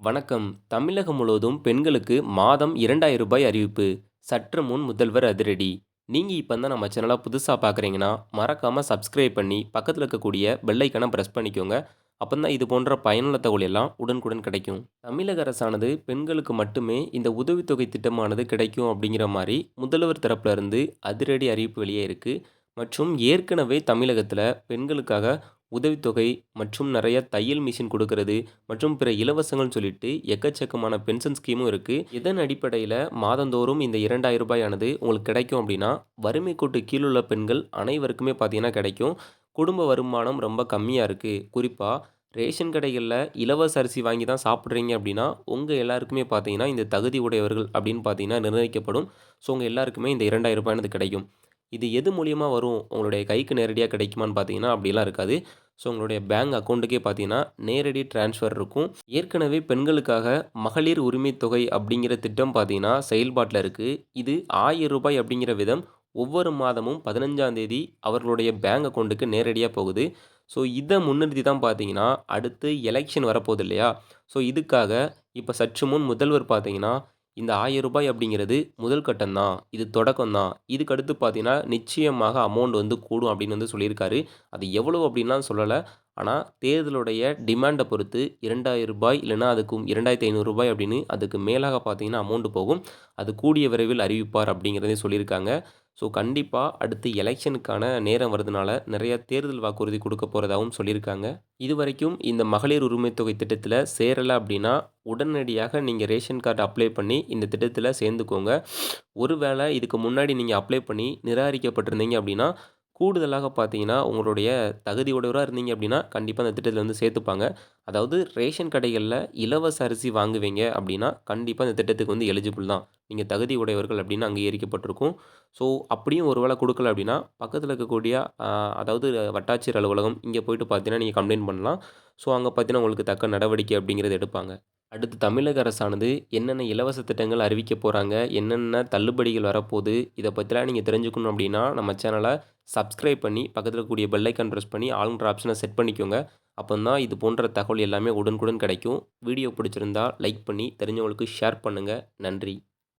வணக்கம். தமிழகம் முழுவதும் பெண்களுக்கு மாதம் இரண்டாயிரம் ரூபாய் அறிவிப்பு. சற்று முன் முதல்வர் அதிரடி. நீங்கள் இப்போ தான் நம்ம சேனலை புதுசாக பார்க்குறீங்கன்னா மறக்காமல் சப்ஸ்கிரைப் பண்ணி பக்கத்தில் இருக்கக்கூடிய பெல்லைக்கான ப்ரெஸ் பண்ணிக்கோங்க. அப்போ தான் இது போன்ற பயனுள்ள தகவல் எல்லாம் உடனுக்குடன் கிடைக்கும். தமிழக அரசானது பெண்களுக்கு மட்டுமே இந்த உதவித்தொகை திட்டமானது கிடைக்கும் அப்படிங்கிற மாதிரி முதல்வர் தரப்புல இருந்து அதிரடி அறிவிப்பு வெளியே இருக்குது மற்றும் ஏற்கனவே தமிழகத்தில் பெண்களுக்காக உதவித்தொகை மற்றும் நிறைய தையல் மிஷின் கொடுக்கறது மற்றும் பிற இலவசங்கள்னு சொல்லிட்டு எக்கச்சக்கமான பென்ஷன் ஸ்கீமும் இருக்குது இதன் அடிப்படையில் மாதந்தோறும் இந்த இரண்டாயிரம் ரூபாயானது உங்களுக்கு கிடைக்கும் அப்படின்னா வறுமை கோட்டு கீழுள்ள பெண்கள் அனைவருக்குமே பார்த்தீங்கன்னா கிடைக்கும். குடும்ப வருமானம் ரொம்ப கம்மியாக இருக்குது குறிப்பாக ரேஷன் கடைகளில் இலவச அரிசி வாங்கி தான் சாப்பிட்றீங்க அப்படின்னா உங்கள் எல்லாருக்குமே பார்த்தீங்கன்னா இந்த தகுதி உடையவர்கள் அப்படின்னு பார்த்தீங்கன்னா நிர்ணயிக்கப்படும். ஸோ உங்கள் எல்லாருக்குமே இந்த இரண்டாயிரம் ரூபாயானது கிடைக்கும். இது எது மூலியமாக வரும்? உங்களுடைய கைக்கு நேரடியாக கிடைக்குமான்னு பார்த்தீங்கன்னா அப்படிலாம் இருக்காது. ஸோ உங்களுடைய பேங்க் அக்கௌண்ட்டுக்கே பார்த்தீங்கன்னா நேரடி ட்ரான்ஸ்ஃபர் இருக்கும். ஏற்கனவே பெண்களுக்காக மகளிர் உரிமை தொகை அப்படிங்கிற திட்டம் பார்த்தீங்கன்னா செயல்பாட்டில் இருக்குது இது ஆயிரம் ரூபாய் அப்படிங்கிற விதம் ஒவ்வொரு மாதமும் பதினஞ்சாம் தேதி அவர்களுடைய பேங்க் அக்கௌண்ட்டுக்கு நேரடியாக போகுது. ஸோ இதை முன்னிறுத்தி தான் பார்த்தீங்கன்னா அடுத்து எலெக்ஷன் வரப்போகுது இல்லையா? ஸோ இதுக்காக இப்போ சற்று முன் முதல்வர் பார்த்தீங்கன்னா இந்த ஆயிரம் ரூபாய் அப்படிங்கிறது முதல் கட்டம் தான் இது தொடக்கம் தான் இதுக்கடுத்து பார்த்தீங்கன்னா நிச்சயமாக அமௌண்ட் வந்து கூடும் அப்படின்னு வந்து சொல்லியிருக்காரு. அது எவ்வளோ அப்படின்லாம் சொல்லலை. ஆனால் தேர்தலுடைய டிமாண்டை பொறுத்து இரண்டாயிரம் ரூபாய் இல்லைனா அதுக்கும் இரண்டாயிரத்தி ஐநூறு ரூபாய் அப்படின்னு அதுக்கு மேலாக பார்த்தீங்கன்னா அமௌண்ட்டு போகும். அது கூடிய விரைவில் அறிவிப்பார் அப்படிங்கிறதையும் சொல்லியிருக்காங்க. ஸோ கண்டிப்பாக அடுத்து எலெக்ஷனுக்கான நேரம் வரதுனால நிறைய தேர்தல் வாக்குறுதி கொடுக்க போகிறதாகவும் சொல்லியிருக்காங்க. இது வரைக்கும் இந்த மகளிர் உரிமை தொகை திட்டத்தில் சேரலை அப்படின்னா உடனடியாக நீங்கள் ரேஷன் கார்டு அப்ளை பண்ணி இந்த திட்டத்தில் சேர்ந்துக்கோங்க. ஒருவேளை இதுக்கு முன்னாடி நீங்கள் அப்ளை பண்ணி நிராகரிக்கப்பட்டிருந்தீங்க அப்படின்னா கூடுதலாக பார்த்தீங்கன்னா உங்களுடைய தகுதி உடையவராக இருந்தீங்க அப்படின்னா கண்டிப்பாக அந்த திட்டத்தில் வந்து சேர்த்துப்பாங்க. அதாவது ரேஷன் கடைகளில் இலவச அரிசி வாங்குவீங்க அப்படின்னா கண்டிப்பாக இந்த திட்டத்துக்கு வந்து எலிஜிபிள் தான். நீங்கள் தகுதி உடையவர்கள் அப்படின்னு அங்கீகரிக்கப்பட்டிருக்கும். ஸோ அப்படியும் ஒரு வேளை கொடுக்கல அப்படின்னா பக்கத்தில் இருக்கக்கூடிய அதாவது வட்டாட்சியர் அலுவலகம் இங்கே போயிட்டு பார்த்தீங்கன்னா நீங்கள் கம்ப்ளைண்ட் பண்ணலாம். ஸோ அங்கே பார்த்தீங்கன்னா உங்களுக்கு தக்க நடவடிக்கை அப்படிங்கிறது எடுப்பாங்க. அடுத்து தமிழக அரசானது என்னென்ன இலவச திட்டங்கள் அறிவிக்க போகிறாங்க என்னென்ன தள்ளுபடிகள் வரப்போகுது? இதை பற்றிலாம் நீங்கள் தெரிஞ்சுக்கணும் அப்படின்னா நம்ம சேனலை சப்ஸ்கிரைப் பண்ணி பக்கத்தில் இருக்கக்கூடிய பெல் ப்ரெஸ் பண்ணி ஆளுங்கிற ஆப்ஷனை செட் பண்ணிக்கோங்க. அப்போ தான் இது போன்ற தகவல் எல்லாமே உடனுக்குடன் கிடைக்கும். வீடியோ பிடிச்சிருந்தா லைக் பண்ணி தெரிஞ்சவங்களுக்கு ஷேர் பண்ணுங்கள் நன்றி.